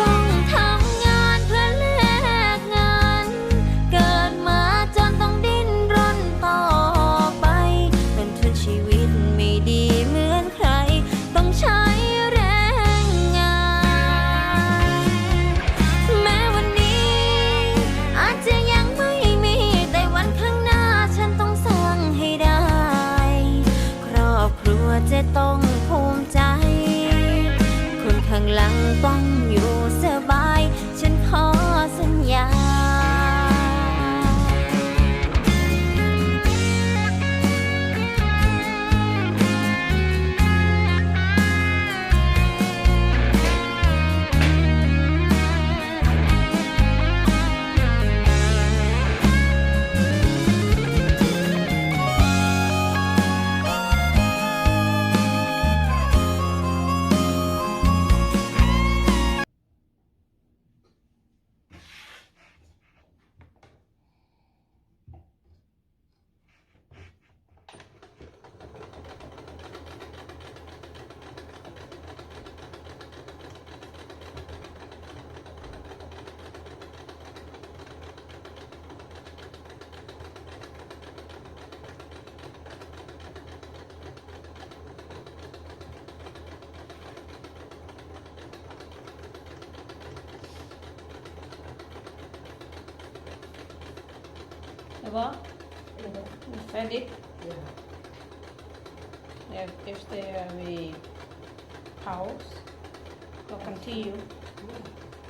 ต้องทำงานเพื่อแลกเงิน เกิดมาจนต้องดิ้นรนต่อไป เป็นทุนชีวิตไม่ดีเหมือนใคร ต้องใช้แรงงาน แม้วันนี้ อาจจะยังไม่มี แต่วันข้างหน้าฉันต้องสร้างให้ได้ ครอบครัวจะต้อง Diba? Pwede? er If, if they have a house, or continue. Yeah.